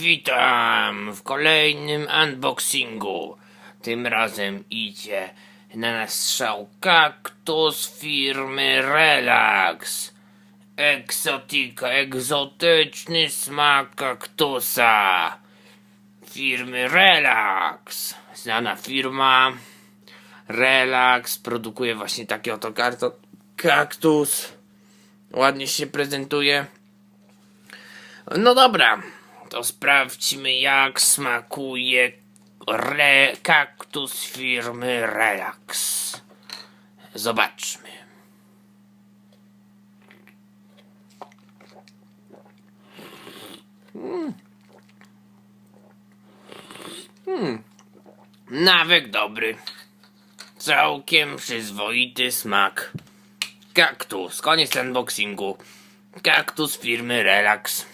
Witam w kolejnym unboxingu. Tym razem idzie na nas strzał kaktus firmy Relax. Egzotika, egzotyczny smak kaktusa. Firmy Relax. Znana firma. Relax produkuje właśnie taki oto karton. Kaktus. Ładnie się prezentuje. No dobra, to sprawdźmy jak smakuje re kaktus firmy Relax. Zobaczmy. Mm. Mm. Nawyk dobry. Całkiem przyzwoity smak. Kaktus, koniec unboxingu. Kaktus firmy Relax.